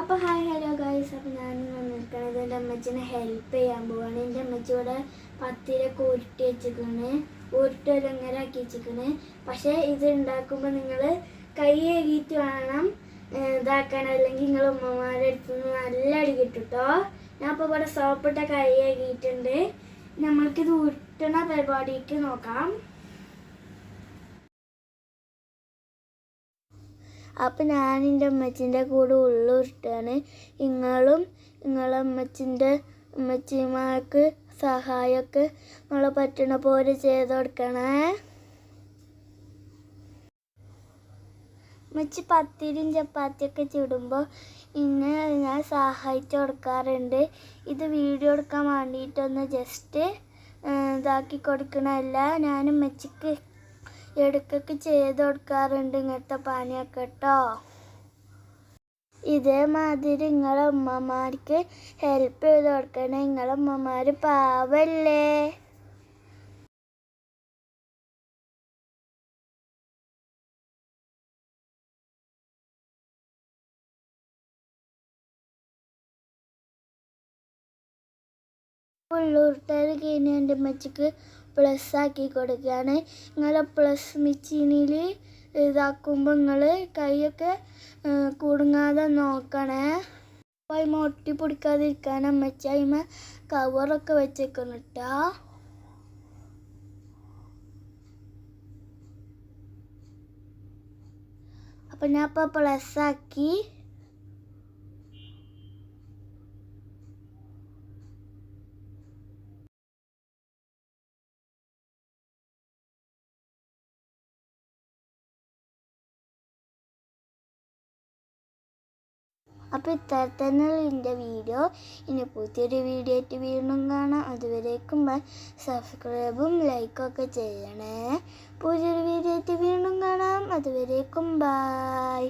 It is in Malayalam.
അപ്പോൾ ഹായ് ഹലോ ഗൈസ് അപ്പോൾ ഞാൻ വന്നിരിക്കണത് എന്റെ അമ്മച്ചിനെ ഹെൽപ്പ് ചെയ്യാൻ പോവാണ്. എന്റെ അമ്മച്ചി ഇവിടെ പത്തിരൊക്കെ ഉരുട്ടി വെച്ചിരിക്കണ്. ഉരുട്ടൊരു ഒരങ്ങനെ ആക്കി വെച്ചിരിക്കണ്. പക്ഷേ ഇത് ഉണ്ടാക്കുമ്പോൾ നിങ്ങൾ കൈ കഴുകിയിട്ട് വേണം ഇതാക്കാൻ. അല്ലെങ്കിൽ നിങ്ങൾ ഉമ്മമാരുടെ അടുത്ത് നിന്ന് നല്ല അടി കിട്ടും കേട്ടോ ഞാൻ ഇപ്പോൾ ഇവിടെ സോപ്പിട്ട കൈ കഴുകിയിട്ടുണ്ട്. നമ്മൾക്കിത് ഉരുട്ടണ പരിപാടിക്ക് നോക്കാം. അപ്പം ഞാൻ എന്റെ അമ്മച്ചിന്റെ കൂടെ ഉള്ളിട്ടാണ് നിങ്ങളും നിങ്ങളെ അമ്മച്ചിന്റെ അമ്മച്ചിമാർക്ക് സഹായമൊക്കെ നിങ്ങളെ പറ്റണ പോലെ ചെയ്ത് കൊടുക്കണേ. അമ്മച്ചി പത്തിരിയും ചപ്പാത്തിയൊക്കെ ചുടുമ്പോൾ ഇന്നെ ഞാൻ സഹായിച്ചു കൊടുക്കാറുണ്ട്. ഇത് വീഡിയോ എടുക്കാൻ വേണ്ടിയിട്ടൊന്ന് ജസ്റ്റ് ഇതാക്കി കൊടുക്കണമല്ല ഞാൻ അമ്മച്ചിക്ക് ഇടയ്ക്കൊക്കെ ചെയ്ത് കൊടുക്കാറുണ്ട് ഇങ്ങനത്തെ പാനിയൊക്കെ കേട്ടോ ഇതേമാതിരി നിങ്ങളെ ഉമ്മമാർക്ക് ഹെൽപ്പ് ചെയ്ത് കൊടുക്കണേ. നിങ്ങളെ ഉമ്മമാർ പാവല്ലേ? ഉള്ളൂർട്ടാൽ കഴിഞ്ഞ് എന്റെ അമ്മച്ചിക്ക് പ്ലസ് ആക്കി കൊടുക്കുകയാണ്. നിങ്ങൾ പ്ലസ് മിച്ചീനിൽ ഇതാക്കുമ്പോൾ നിങ്ങൾ കൈയൊക്കെ കുടുങ്ങാതെ നോക്കണേ. അപ്പോൾ അതിമ ഒട്ടി പിടിക്കാതിരിക്കാൻ അമ്മച്ചി അതിമ കവറൊക്കെ വെച്ചേക്കണം കേട്ടോ അപ്പം ഞാൻ ഇപ്പോൾ പ്ലസ് ആക്കി അപ്പോൾ ഇത്തരത്തന്നെയുള്ള എന്റെ വീഡിയോ ഇനി പുതിയൊരു വീഡിയോ ആയിട്ട് വീണ്ടും കാണാം. അതുവരേക്കും സബ്സ്ക്രൈബും ലൈക്കും ഒക്കെ ചെയ്യണേ. പുതിയൊരു വീഡിയോ ആയിട്ട് വീണ്ടും കാണാം. അതുവരേക്കും ബൈ